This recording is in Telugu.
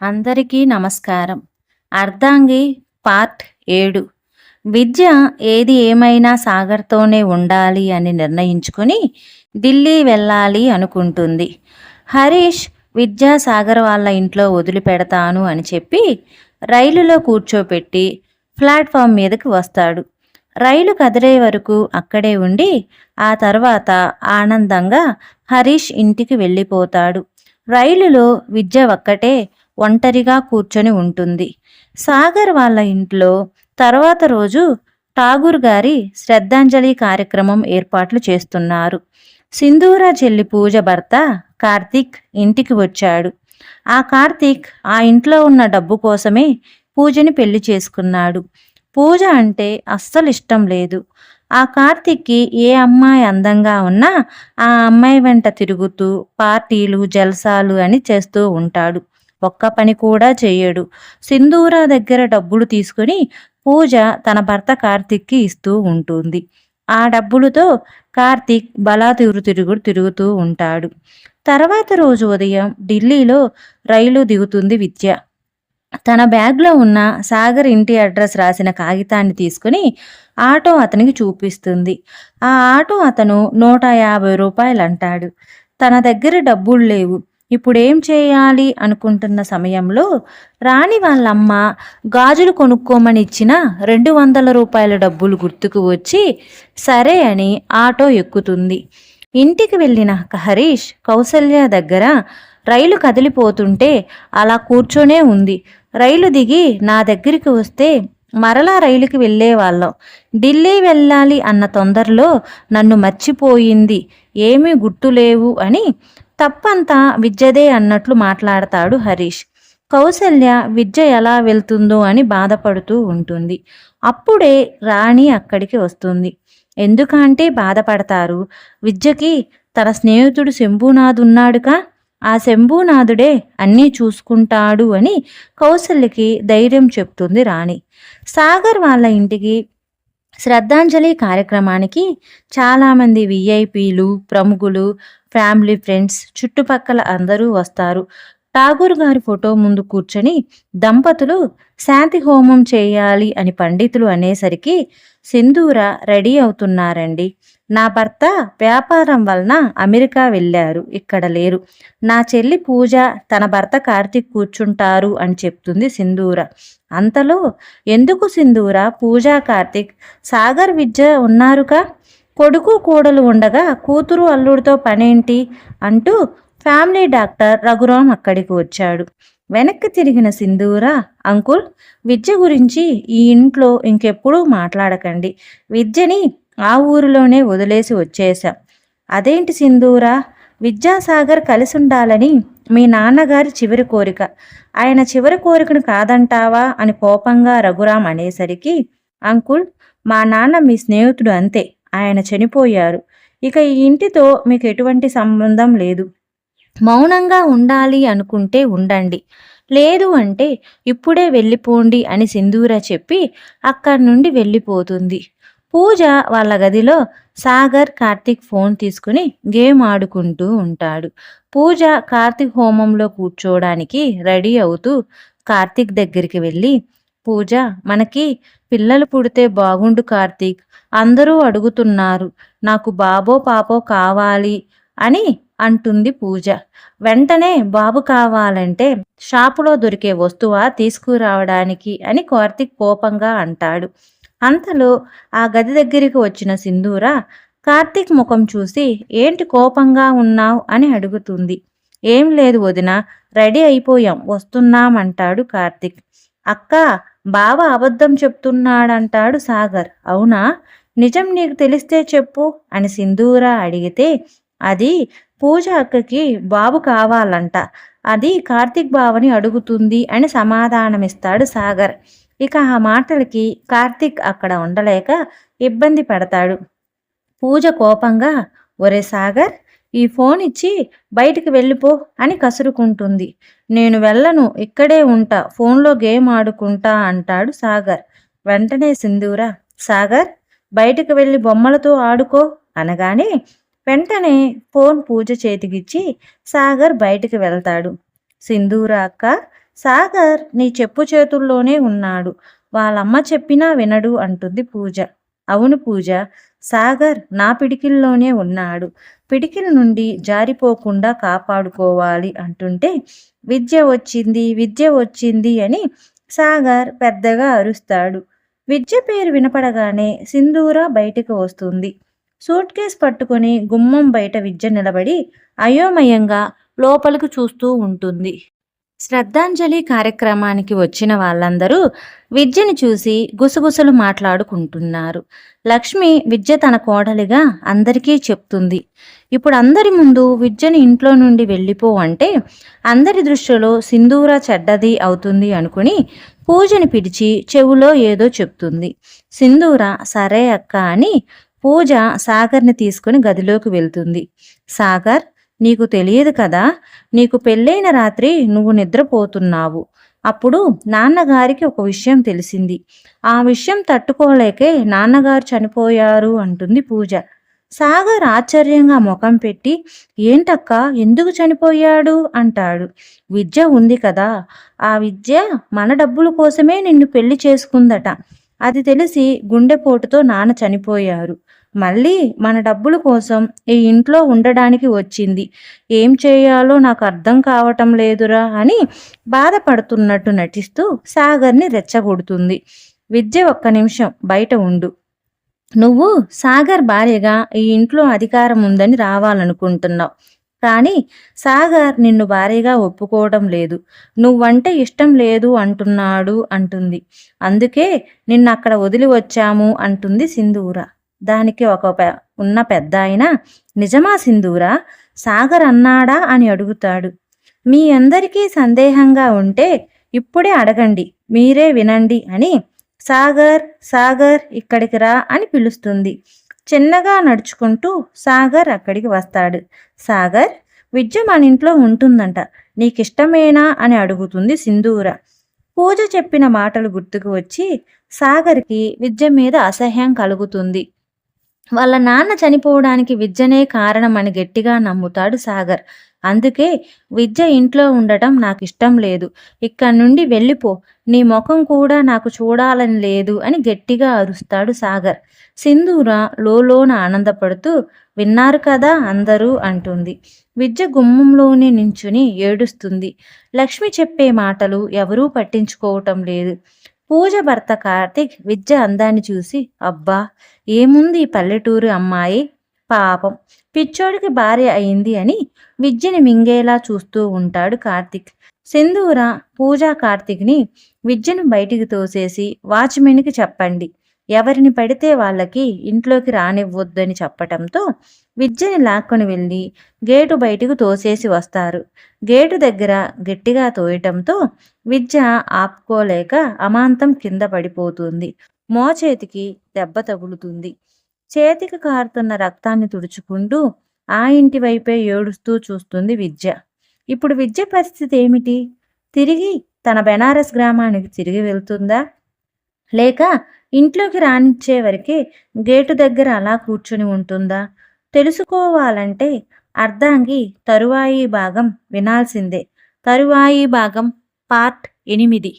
అందరికీ నమస్కారం. అర్ధాంగి పార్ట్ ఏడు. విద్య ఏది ఏమైనా సాగర్తోనే ఉండాలి అని నిర్ణయించుకుని ఢిల్లీ వెళ్ళాలి అనుకుంటుంది. హరీష్ విద్యా సాగర్ వాళ్ళ ఇంట్లో వదిలిపెడతాను అని చెప్పి రైలులో కూర్చోపెట్టి ప్లాట్ఫామ్ మీదకి వస్తాడు. రైలు కదిలే వరకు అక్కడే ఉండి ఆ తర్వాత ఆనందంగా హరీష్ ఇంటికి వెళ్ళిపోతాడు. రైలులో విద్య ఒక్కటే ఒంటరిగా కూర్చొని ఉంటుంది. సాగర్ వాళ్ళ ఇంట్లో తర్వాత రోజు ఠాగూర్ గారి శ్రద్ధాంజలి కార్యక్రమం ఏర్పాట్లు చేస్తున్నారు. సింధూర చెల్లి పూజ భర్త కార్తీక్ ఇంటికి వచ్చాడు. ఆ కార్తీక్ ఆ ఇంట్లో ఉన్న డబ్బు కోసమే పూజని పెళ్ళి చేసుకున్నాడు. పూజ అంటే అస్సలు ఇష్టం లేదు. ఆ కార్తీక్కి ఏ అమ్మాయి అందంగా ఉన్నా ఆ అమ్మాయి వెంట తిరుగుతూ పార్టీలు జల్సాలు అని చేస్తూ ఉంటాడు. ఒక్క పని కూడా చేయడు. సింధూర దగ్గర డబ్బులు తీసుకుని పూజ తన భర్త కార్తిక్కి ఇస్తూ ఉంటుంది. ఆ డబ్బులతో కార్తీక్ బలా తిరుగు తిరుగుడు తిరుగుతూ ఉంటాడు. తర్వాత రోజు ఉదయం ఢిల్లీలో రైలు దిగుతుంది విద్య. తన బ్యాగ్లో ఉన్న సాగర్ ఇంటి అడ్రస్ రాసిన కాగితాన్ని తీసుకుని ఆటో అతనికి చూపిస్తుంది. ఆ ఆటో అతను నూట యాభై రూపాయలు అంటాడు తన దగ్గర డబ్బులు లేవు. ఇప్పుడేం చేయాలి అనుకుంటున్న సమయంలో రాణి వాళ్ళమ్మ గాజులు కొనుక్కోమని ఇచ్చిన రెండు వందల రూపాయల డబ్బులు గుర్తుకు వచ్చి సరే అని ఆటో ఎక్కుతుంది. ఇంటికి వెళ్ళిన హరీష్ కౌసల్య దగ్గర రైలు కదిలిపోతుంటే అలా కూర్చొనే ఉంది. రైలు దిగి నా దగ్గరికి వస్తే మరలా రైలుకి వెళ్ళేవాళ్ళం. ఢిల్లీ వెళ్ళాలి అన్న తొందరలో నన్ను మర్చిపోయింది. ఏమీ గుర్తులేవు అని తప్పంతా విద్యదే అన్నట్లు మాట్లాడతాడు హరీష్. కౌసల్య విద్య ఎలా వెళ్తుందో అని బాధపడుతూ ఉంటుంది. అప్పుడే రాణి అక్కడికి వస్తుంది. ఎందుకంటే బాధపడతారు. విద్యకి తన స్నేహితుడు శంభునాథ్ ఉన్నాడుగా ఆ శంభునాథుడే అన్నీ చూసుకుంటాడు అని కౌసల్యకి ధైర్యం చెప్తుంది రాణి. సాగర్ వాళ్ళ ఇంటికి శ్రద్ధాంజలి కార్యక్రమానికి చాలామంది విఐపీలు ప్రముఖులు ఫ్యామిలీ ఫ్రెండ్స్ చుట్టుపక్కల అందరూ వస్తారు. ఠాగూర్ గారి ఫోటో ముందు కూర్చొని దంపతులు శాంతి హోమం చేయాలి అని పండితులు అనేసరికి సింధూర రెడీ అవుతున్నారండి. నా భర్త వ్యాపారం వలన అమెరికా వెళ్ళారు. ఇక్కడ లేరు. నా చెల్లి పూజ తన భర్త కార్తీక్ కూర్చుంటారు అని చెప్తుంది సింధూర. అంతలో ఎందుకు సింధూర? పూజా కార్తీక్ సాగర్ విద్య ఉన్నారుగా? కొడుకు కోడలు ఉండగా కూతురు అల్లుడితో పనేంటి? అంటూ ఫ్యామిలీ డాక్టర్ రఘురాం అక్కడికి వచ్చాడు. వెనక్కి తిరిగిన సింధూర అంకుల్ విద్య గురించి ఈ ఇంట్లో ఇంకెప్పుడూ మాట్లాడకండి. విద్యని ఆ ఊరిలోనే వదిలేసి వచ్చేశాం. అదేంటి సింధూరా? విద్యాసాగర్ కలిసి ఉండాలని మీ నాన్నగారి చివరి కోరిక. ఆయన చివరి కోరికను కాదంటావా? అని కోపంగా రఘురాం అనేసరికి అంకుల్ మా నాన్న మీ స్నేహితుడు అంతే. ఆయన చనిపోయారు. ఇక ఈ ఇంటితో మీకు ఎటువంటి సంబంధం లేదు. మౌనంగా ఉండాలి అనుకుంటే ఉండండి. లేదు అంటే ఇప్పుడే వెళ్ళిపోండి అని సింధూర చెప్పి అక్కడి నుండి వెళ్ళిపోతుంది. పూజ వాళ్ళ గదిలో సాగర్ కార్తిక్ ఫోన్ తీసుకుని గేమ్ ఆడుకుంటూ ఉంటాడు. పూజ కార్తిక్ హోమంలో కూర్చోవడానికి రెడీ అవుతూ కార్తిక్ దగ్గరికి వెళ్ళి పూజ మనకి పిల్లలు పుడితే బాగుండు కార్తీక్. అందరూ అడుగుతున్నారు నాకు బాబో పాపో కావాలి అని అంటుంది పూజ. వెంటనే బాబు కావాలంటే షాపులో దొరికే వస్తువా తీసుకురావడానికి అని కార్తిక్ కోపంగా అంటాడు. అంతలో ఆ గది దగ్గరికి వచ్చిన సింధూర కార్తీక్ ముఖం చూసి ఏంటి కోపంగా ఉన్నావు? అని అడుగుతుంది. ఏం లేదు వదిన రెడీ అయిపోయాం వస్తున్నామంటాడు కార్తీక్. అక్క బావ అబద్ధం చెప్తున్నాడంటాడు సాగర్. అవునా? నిజం నీకు తెలిస్తే చెప్పు అని సింధూర అడిగితే అది పూజ అక్కకి బాబు కావాలంట. అది కార్తీక్ బావని అడుగుతుంది అని సమాధానమిస్తాడు సాగర్. ఇక ఆ మాటలకి కార్తీక్ అక్కడ ఉండలేక ఇబ్బంది పడతాడు. పూజ కోపంగా ఒరే సాగర్ ఈ ఫోన్ ఇచ్చి బయటికి వెళ్ళిపో అని కసురుకుంటుంది. నేను వెళ్ళను ఇక్కడే ఉంటా ఫోన్లో గేమ్ ఆడుకుంటా అంటాడు సాగర్. వెంటనే సింధూరా సాగర్ బయటికి వెళ్ళి బొమ్మలతో ఆడుకో అనగానే వెంటనే ఫోన్ పూజ చేతికిచ్చి సాగర్ బయటికి వెళ్తాడు. సింధూరా అక్క సాగర్ నీ చెప్పు చేతుల్లోనే ఉన్నాడు. వాళ్ళమ్మ చెప్పినా వినడు అంటుంది పూజ. అవును పూజ సాగర్ నా పిడికిల్లోనే ఉన్నాడు. పిడికిల నుండి జారిపోకుండా కాపాడుకోవాలి అంటుంటే విద్య వచ్చింది విద్య వచ్చింది అని సాగర్ పెద్దగా అరుస్తాడు. విద్య పేరు వినపడగానే సింధూర బయటకు వస్తుంది. సూట్ కేస్ పట్టుకొని గుమ్మం బయట విద్య నిలబడి అయోమయంగా లోపలికి చూస్తూ ఉంటుంది. శ్రద్ధాంజలి కార్యక్రమానికి వచ్చిన వాళ్ళందరూ విద్యని చూసి గుసగుసలు మాట్లాడుకుంటున్నారు. లక్ష్మి విద్య తన కోడలిగా అందరికీ చెప్తుంది. ఇప్పుడు అందరి ముందు విద్యను ఇంట్లో నుండి వెళ్ళిపో అంటే అందరి దృష్టిలో సింధూర చెడ్డది అవుతుంది అనుకుని పూజని పిలిచి చెవులో ఏదో చెప్తుంది. సింధూర సరే అక్క అని పూజ సాగర్ని తీసుకుని గదిలోకి వెళ్తుంది. సాగర్ నీకు తెలియదు కదా నీకు పెళ్ళైన రాత్రి నువ్వు నిద్రపోతున్నావు. అప్పుడు నాన్నగారికి ఒక విషయం తెలిసింది. ఆ విషయం తట్టుకోలేకే నాన్నగారు చనిపోయారు అంటుంది పూజ. సాగర్ ఆశ్చర్యంగా ముఖం పెట్టి ఏంటక్క ఎందుకు చనిపోయాడు? అంటాడు. విద్య ఉంది కదా ఆ విద్య మన డబ్బుల కోసమే నిన్ను పెళ్ళి చేసుకుందట. అది తెలిసి గుండెపోటుతో నాన్న చనిపోయారు. మళ్ళీ మన డబ్బుల కోసం ఈ ఇంట్లో ఉండడానికి వచ్చింది. ఏం చేయాలో నాకు అర్థం కావటం లేదురా అని బాధపడుతున్నట్టు నటిస్తూ సాగర్ని రెచ్చగొడుతుంది. విద్య ఒక్క నిమిషం బయట ఉండు. నువ్వు సాగర్ భార్యగా ఈ ఇంట్లో అధికారం ఉందని రావాలనుకుంటున్నావు. కానీ సాగర్ నిన్ను భార్యగా ఒప్పుకోవడం లేదు. నువ్వంటే ఇష్టం లేదు అంటున్నాడు అంటుంది. అందుకే నిన్న అక్కడ వదిలి వచ్చాము అంటుంది సింధూర. దానికి ఒక ఉన్న పెద్ద ఆయన నిజమా సింధూరా? సాగర్ అన్నాడా? అని అడుగుతాడు. మీ అందరికీ సందేహంగా ఉంటే ఇప్పుడే అడగండి మీరే వినండి అని సాగర్ సాగర్ ఇక్కడికి రా అని పిలుస్తుంది. చిన్నగా నడుచుకుంటూ సాగర్ అక్కడికి వస్తాడు. సాగర్ విద్య మన ఇంట్లో ఉంటుందంట నీకిష్టమేనా? అని అడుగుతుంది సింధూర. పూజ చెప్పిన మాటలు గుర్తుకు వచ్చి సాగర్కి విద్య మీద అసహ్యం కలుగుతుంది. వాళ్ళ నాన్న చనిపోవడానికి విద్యనే కారణం అని గట్టిగా నమ్ముతాడు సాగర్. అందుకే విద్య ఇంట్లో ఉండటం నాకు ఇష్టం లేదు. ఇక్కడ నుండి వెళ్ళిపో. నీ ముఖం కూడా నాకు చూడాలని లేదు అని గట్టిగా అరుస్తాడు సాగర్. సింధూర లోలోన ఆనందపడుతూ విన్నారు కదా అందరూ అంటుంది. విద్య గుమ్మంలోనే నించుని ఏడుస్తుంది. లక్ష్మి చెప్పే మాటలు ఎవరూ పట్టించుకోవటం లేదు. పూజ భర్త కార్తిక్ విద్య అందాన్ని చూసి అబ్బా ఏముంది ఈ పల్లెటూరు అమ్మాయి? పాపం. పిచ్చోడికి భార్య అయింది అని విద్యని మింగేలా చూస్తూ ఉంటాడు కార్తిక్. సింధూర పూజా కార్తిక్ని విద్యను బయటికి తోసేసి వాచ్మెన్కి చెప్పండి. ఎవరిని పడితే వాళ్ళకి ఇంట్లోకి రానివ్వద్దని చెప్పటంతో విద్యని లాక్కొని వెళ్ళి గేటు బయటకు తోసేసి వస్తారు. గేటు దగ్గర గట్టిగా తోయటంతో విద్య ఆపుకోలేక అమాంతం కింద పడిపోతుంది. మోచేతికి దెబ్బ తగులుతుంది. చేతికి కారుతున్న రక్తాన్ని తుడుచుకుంటూ ఆ ఇంటి వైపే ఏడుస్తూ చూస్తుంది విద్య. ఇప్పుడు విద్య పరిస్థితి ఏమిటి? తిరిగి తన బెనారస్ గ్రామానికి తిరిగి వెళ్తుందా? లేక ఇంట్లోకి రానిచ్చే వరకే గేటు దగ్గర అలా కూర్చుని ఉంటుందా? తెలుసుకోవాలంటే అర్ధాంగి తరువాయి భాగం వినాల్సిందే. తరువాయి భాగం పార్ట్ ఎనిమిది.